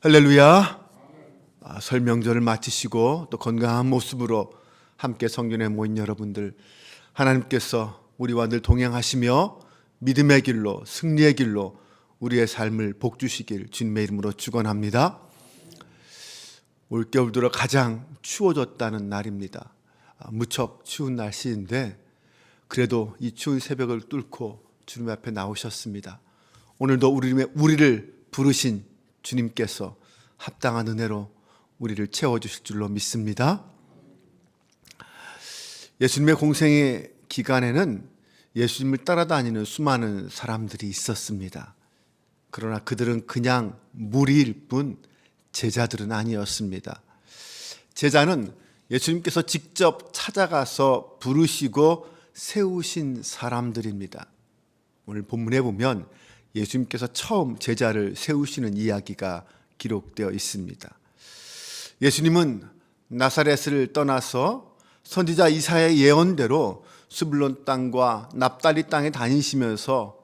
할렐루야. 아, 설 명절을 마치시고 또 건강한 모습으로 함께 성전에 모인 여러분들 하나님께서 우리와 늘 동행하시며 믿음의 길로 승리의 길로 우리의 삶을 복 주시길 주님의 이름으로 축원합니다. 올겨울 들어 가장 추워졌다는 날입니다. 아, 무척 추운 날씨인데 그래도 이 추운 새벽을 뚫고 주님 앞에 나오셨습니다. 오늘도 우리를 부르신 주님께서 합당한 은혜로 우리를 채워주실 줄로 믿습니다. 예수님의 공생의 기간에는 예수님을 따라다니는 수많은 사람들이 있었습니다. 그러나 그들은 그냥 무리일 뿐 제자들은 아니었습니다. 제자는 예수님께서 직접 찾아가서 부르시고 세우신 사람들입니다. 오늘 본문에 보면 예수님께서 처음 제자를 세우시는 이야기가 기록되어 있습니다. 예수님은 나사렛을 떠나서 선지자 이사의 예언대로 스불론 땅과 납달리 땅에 다니시면서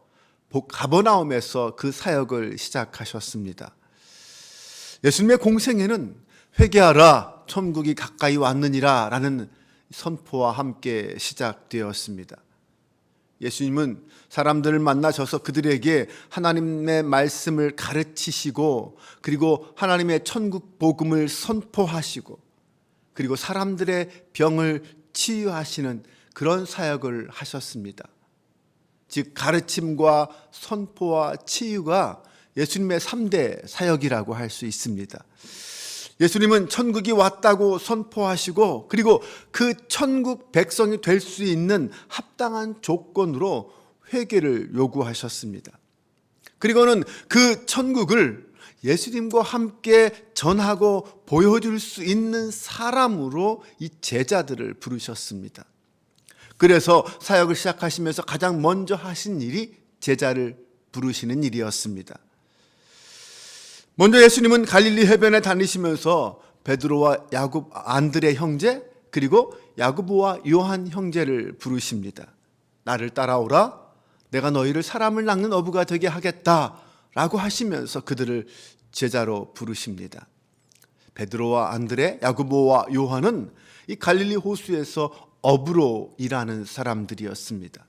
가버나움에서 그 사역을 시작하셨습니다. 예수님의 공생에는 회개하라 천국이 가까이 왔느니라 라는 선포와 함께 시작되었습니다. 예수님은 사람들을 만나셔서 그들에게 하나님의 말씀을 가르치시고 그리고 하나님의 천국 복음을 선포하시고 그리고 사람들의 병을 치유하시는 그런 사역을 하셨습니다. 즉 가르침과 선포와 치유가 예수님의 3대 사역이라고 할 수 있습니다. 예수님은 천국이 왔다고 선포하시고 그리고 그 천국 백성이 될 수 있는 합당한 조건으로 회개를 요구하셨습니다. 그리고는 그 천국을 예수님과 함께 전하고 보여줄 수 있는 사람으로 이 제자들을 부르셨습니다. 그래서 사역을 시작하시면서 가장 먼저 하신 일이 제자를 부르시는 일이었습니다. 먼저 예수님은 갈릴리 해변에 다니시면서 베드로와 야곱 안드레 형제 그리고 야고보와 요한 형제를 부르십니다. 나를 따라오라. 내가 너희를 사람을 낚는 어부가 되게 하겠다 라고 하시면서 그들을 제자로 부르십니다. 베드로와 안드레, 야고보와 요한은 이 갈릴리 호수에서 어부로 일하는 사람들이었습니다.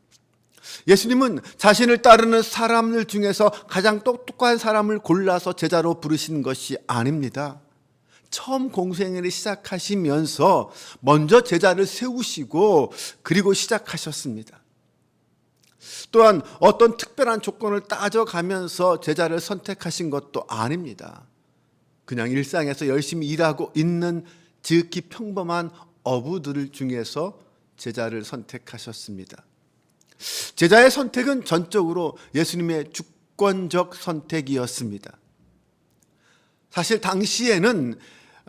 예수님은 자신을 따르는 사람들 중에서 가장 똑똑한 사람을 골라서 제자로 부르신 것이 아닙니다. 처음 공생애를 시작하시면서 먼저 제자를 세우시고 그리고 시작하셨습니다. 또한 어떤 특별한 조건을 따져가면서 제자를 선택하신 것도 아닙니다. 그냥 일상에서 열심히 일하고 있는 지극히 평범한 어부들 중에서 제자를 선택하셨습니다. 제자의 선택은 전적으로 예수님의 주권적 선택이었습니다. 사실 당시에는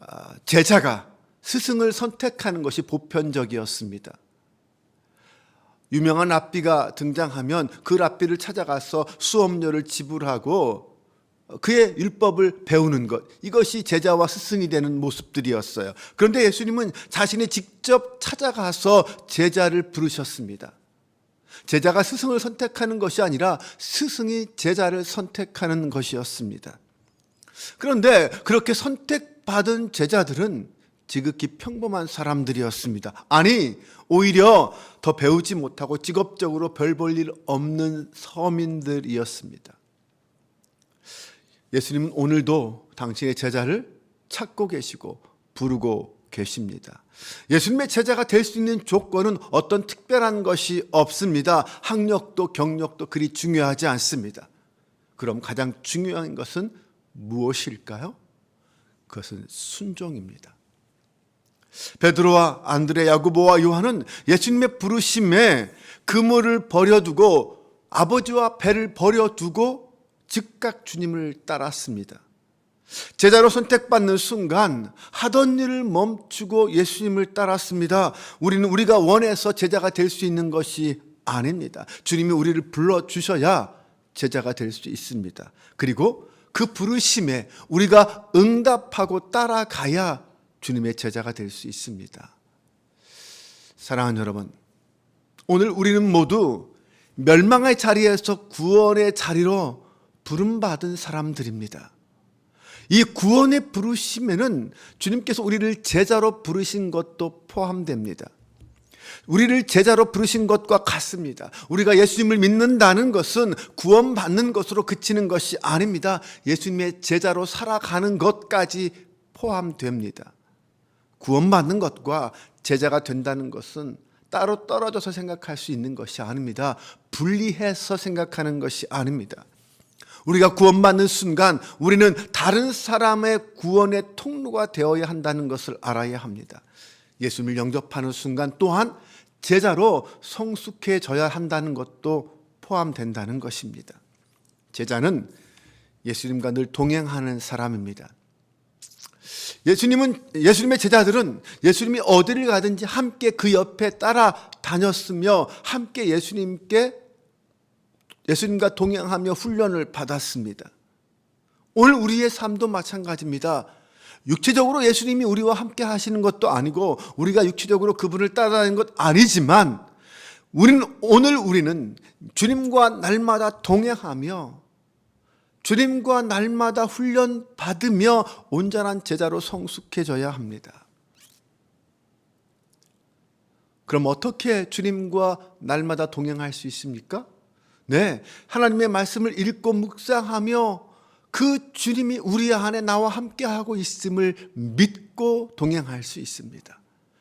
아, 제자가 스승을 선택하는 것이 보편적이었습니다. 유명한 랍비가 등장하면 그 랍비를 찾아가서 수업료를 지불하고 그의 율법을 배우는 것 이것이 제자와 스승이 되는 모습들이었어요. 그런데 예수님은 자신이 직접 찾아가서 제자를 부르셨습니다. 제자가 스승을 선택하는 것이 아니라 스승이 제자를 선택하는 것이었습니다. 그런데 그렇게 선택받은 제자들은 지극히 평범한 사람들이었습니다. 아니, 오히려 더 배우지 못하고 직업적으로 별 볼 일 없는 서민들이었습니다. 예수님은 오늘도 당신의 제자를 찾고 계시고 부르고 계십니다. 예수님의 제자가 될 수 있는 조건은 어떤 특별한 것이 없습니다. 학력도 경력도 그리 중요하지 않습니다. 그럼 가장 중요한 것은 무엇일까요? 그것은 순종입니다. 베드로와 안드레, 야고보와 요한은 예수님의 부르심에 그물을 버려두고 아버지와 배를 버려두고 즉각 주님을 따랐습니다. 제자로 선택받는 순간 하던 일을 멈추고 예수님을 따랐습니다. 우리는 우리가 원해서 제자가 될 수 있는 것이 아닙니다. 주님이 우리를 불러 주셔야 제자가 될 수 있습니다. 그리고 그 부르심에 우리가 응답하고 따라가야 주님의 제자가 될 수 있습니다. 사랑하는 여러분, 오늘 우리는 모두 멸망의 자리에서 구원의 자리로 부름받은 사람들입니다. 이 구원의 부르심에는 주님께서 우리를 제자로 부르신 것도 포함됩니다. 우리를 제자로 부르신 것과 같습니다. 우리가 예수님을 믿는다는 것은 구원받는 것으로 그치는 것이 아닙니다. 예수님의 제자로 살아가는 것까지 포함됩니다. 구원받는 것과 제자가 된다는 것은 따로 떨어져서 생각할 수 있는 것이 아닙니다. 분리해서 생각하는 것이 아닙니다. 우리가 구원받는 순간 우리는 다른 사람의 구원의 통로가 되어야 한다는 것을 알아야 합니다. 예수님을 영접하는 순간 또한 제자로 성숙해져야 한다는 것도 포함된다는 것입니다. 제자는 예수님과 늘 동행하는 사람입니다. 예수님은 예수님의 제자들은 예수님이 어디를 가든지 함께 그 옆에 따라 다녔으며 함께 예수님께 예수님과 동행하며 훈련을 받았습니다. 오늘 우리의 삶도 마찬가지입니다. 육체적으로 예수님이 우리와 함께 하시는 것도 아니고 우리가 육체적으로 그분을 따라다니는 것 아니지만 우리는 오늘 우리는 주님과 날마다 동행하며 주님과 날마다 훈련 받으며 온전한 제자로 성숙해져야 합니다. 그럼 어떻게 주님과 날마다 동행할 수 있습니까? 네, 하나님의 말씀을 읽고 묵상하며 그 주님이 우리 안에 나와 함께하고 있음을 믿고 동행할 수 있습니다.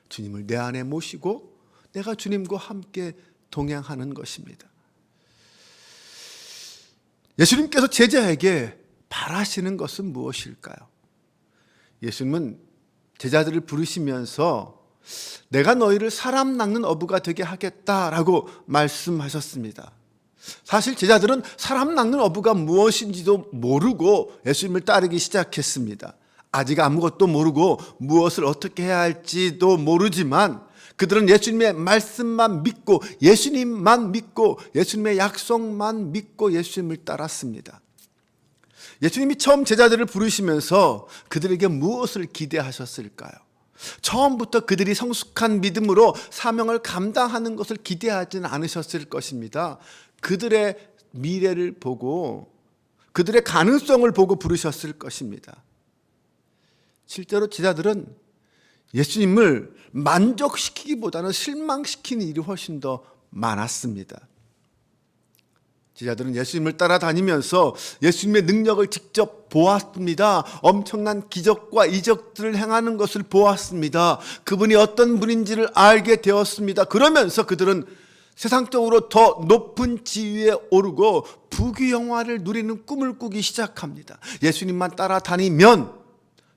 주님을 내 안에 모시고 내가 주님과 함께 동행하는 것입니다. 예수님께서 제자에게 바라시는 것은 무엇일까요? 예수님은 제자들을 부르시면서 내가 너희를 사람 낚는 어부가 되게 하겠다라고 말씀하셨습니다. 사실 제자들은 사람 낚는 어부가 무엇인지도 모르고 예수님을 따르기 시작했습니다. 아직 아무것도 모르고 무엇을 어떻게 해야 할지도 모르지만 그들은 예수님의 말씀만 믿고 예수님만 믿고 예수님의 약속만 믿고 예수님을 따랐습니다. 예수님이 처음 제자들을 부르시면서 그들에게 무엇을 기대하셨을까요? 처음부터 그들이 성숙한 믿음으로 사명을 감당하는 것을 기대하지는 않으셨을 것입니다. 그들의 미래를 보고 그들의 가능성을 보고 부르셨을 것입니다. 실제로 제자들은 예수님을 만족시키기보다는 실망시키는 일이 훨씬 더 많았습니다. 제자들은 예수님을 따라다니면서 예수님의 능력을 직접 보았습니다. 엄청난 기적과 이적들을 행하는 것을 보았습니다. 그분이 어떤 분인지를 알게 되었습니다. 그러면서 그들은 세상적으로 더 높은 지위에 오르고 부귀영화를 누리는 꿈을 꾸기 시작합니다. 예수님만 따라다니면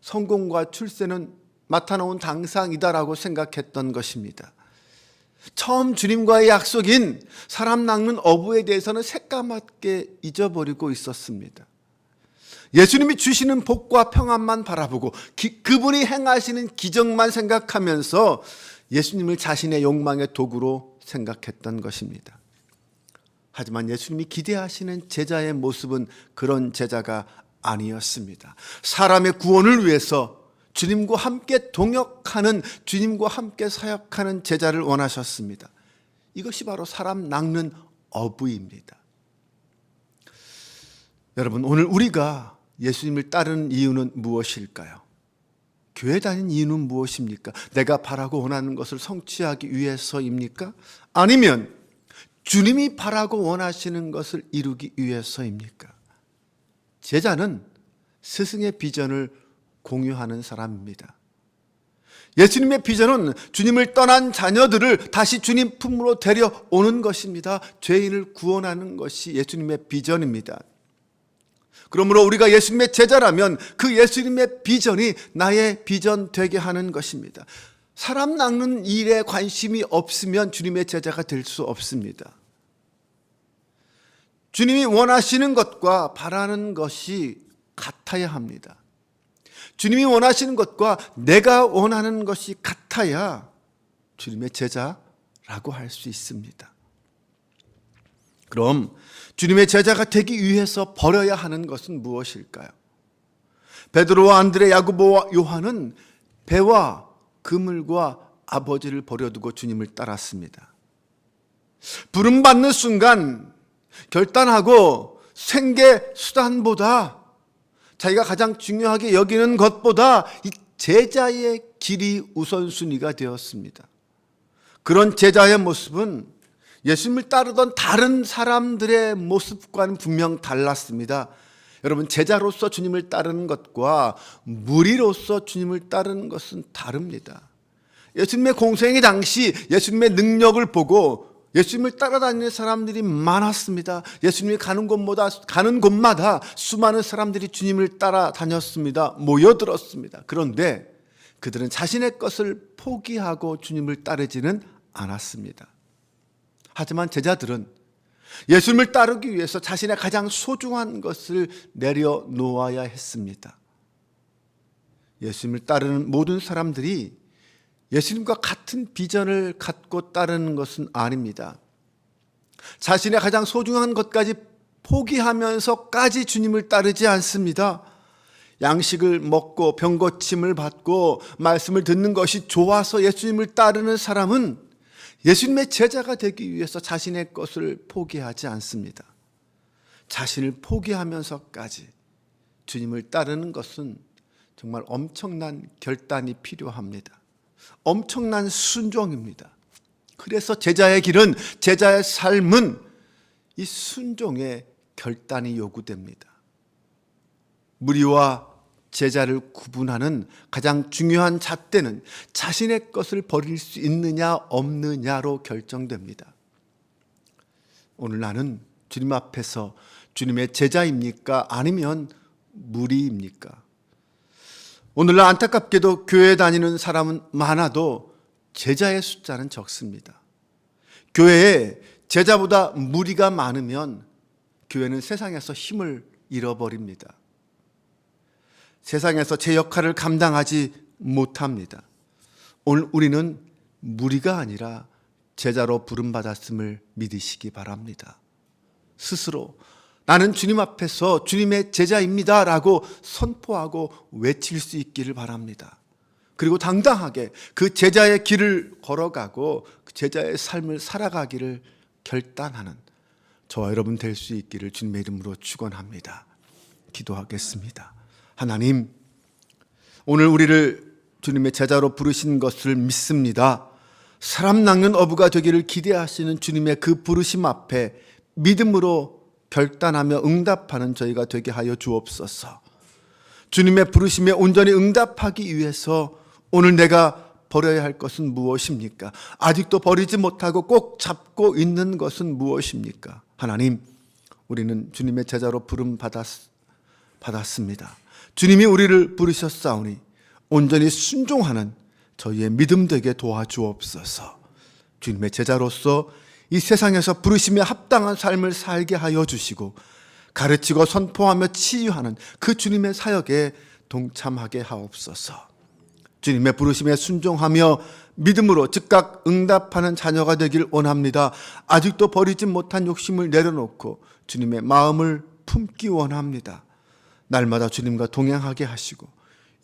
성공과 출세는 맡아놓은 당상이다라고 생각했던 것입니다. 처음 주님과의 약속인 사람 낚는 어부에 대해서는 새까맣게 잊어버리고 있었습니다. 예수님이 주시는 복과 평안만 바라보고 기, 그분이 행하시는 기적만 생각하면서 예수님을 자신의 욕망의 도구로 생각했던 것입니다. 하지만 예수님이 기대하시는 제자의 모습은 그런 제자가 아니었습니다. 사람의 구원을 위해서 주님과 함께 동역하는 주님과 함께 사역하는 제자를 원하셨습니다. 이것이 바로 사람 낚는 어부입니다. 여러분, 오늘 우리가 예수님을 따르는 이유는 무엇일까요? 교회 다니는 이유는 무엇입니까? 내가 바라고 원하는 것을 성취하기 위해서입니까? 아니면 주님이 바라고 원하시는 것을 이루기 위해서입니까? 제자는 스승의 비전을 공유하는 사람입니다. 예수님의 비전은 주님을 떠난 자녀들을 다시 주님 품으로 데려오는 것입니다. 죄인을 구원하는 것이 예수님의 비전입니다. 그러므로 우리가 예수님의 제자라면 그 예수님의 비전이 나의 비전 되게 하는 것입니다. 사람 낚는 일에 관심이 없으면 주님의 제자가 될 수 없습니다. 주님이 원하시는 것과 바라는 것이 같아야 합니다. 주님이 원하시는 것과 내가 원하는 것이 같아야 주님의 제자라고 할 수 있습니다. 그럼 주님의 제자가 되기 위해서 버려야 하는 것은 무엇일까요? 베드로와 안드레, 야고보와 요한은 배와 그물과 아버지를 버려두고 주님을 따랐습니다. 부름 받는 순간 결단하고 생계 수단보다 자기가 가장 중요하게 여기는 것보다 이 제자의 길이 우선순위가 되었습니다. 그런 제자의 모습은 예수님을 따르던 다른 사람들의 모습과는 분명 달랐습니다. 여러분, 제자로서 주님을 따르는 것과 무리로서 주님을 따르는 것은 다릅니다. 예수님의 공생의 당시 예수님의 능력을 보고 예수님을 따라다니는 사람들이 많았습니다. 예수님이 가는 곳마다 가는 곳마다 수많은 사람들이 주님을 따라다녔습니다. 모여들었습니다. 그런데 그들은 자신의 것을 포기하고 주님을 따르지는 않았습니다. 하지만 제자들은 예수님을 따르기 위해서 자신의 가장 소중한 것을 내려놓아야 했습니다. 예수님을 따르는 모든 사람들이 예수님과 같은 비전을 갖고 따르는 것은 아닙니다. 자신의 가장 소중한 것까지 포기하면서까지 주님을 따르지 않습니다. 양식을 먹고 병고침을 받고 말씀을 듣는 것이 좋아서 예수님을 따르는 사람은 예수님의 제자가 되기 위해서 자신의 것을 포기하지 않습니다. 자신을 포기하면서까지 주님을 따르는 것은 정말 엄청난 결단이 필요합니다. 엄청난 순종입니다. 그래서 제자의 길은 제자의 삶은 이 순종의 결단이 요구됩니다. 무리와 제자를 구분하는 가장 중요한 잣대는 자신의 것을 버릴 수 있느냐 없느냐로 결정됩니다. 오늘 나는 주님 앞에서 주님의 제자입니까? 아니면 무리입니까? 오늘날 안타깝게도 교회 다니는 사람은 많아도 제자의 숫자는 적습니다. 교회에 제자보다 무리가 많으면 교회는 세상에서 힘을 잃어버립니다. 세상에서 제 역할을 감당하지 못합니다. 오늘 우리는 무리가 아니라 제자로 부름받았음을 믿으시기 바랍니다. 스스로 나는 주님 앞에서 주님의 제자입니다. 라고 선포하고 외칠 수 있기를 바랍니다. 그리고 당당하게 그 제자의 길을 걸어가고 그 제자의 삶을 살아가기를 결단하는 저와 여러분 될 수 있기를 주님의 이름으로 축원합니다. 기도하겠습니다. 하나님, 오늘 우리를 주님의 제자로 부르신 것을 믿습니다. 사람 낚는 어부가 되기를 기대하시는 주님의 그 부르심 앞에 믿음으로 결단하며 응답하는 저희가 되게 하여 주옵소서. 주님의 부르심에 온전히 응답하기 위해서 오늘 내가 버려야 할 것은 무엇입니까? 아직도 버리지 못하고 꼭 잡고 있는 것은 무엇입니까? 하나님, 우리는 주님의 제자로 부름 받았, 받았습니다. 주님이 우리를 부르셨사오니 온전히 순종하는 저희의 믿음 되게 도와주옵소서. 주님의 제자로서 이 세상에서 부르심에 합당한 삶을 살게 하여 주시고 가르치고 선포하며 치유하는 그 주님의 사역에 동참하게 하옵소서. 주님의 부르심에 순종하며 믿음으로 즉각 응답하는 자녀가 되길 원합니다. 아직도 버리지 못한 욕심을 내려놓고 주님의 마음을 품기 원합니다. 날마다 주님과 동행하게 하시고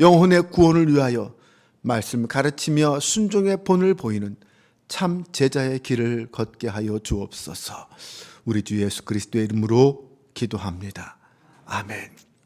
영혼의 구원을 위하여 말씀 가르치며 순종의 본을 보이는 참 제자의 길을 걷게 하여 주옵소서. 우리 주 예수 그리스도의 이름으로 기도합니다. 아멘.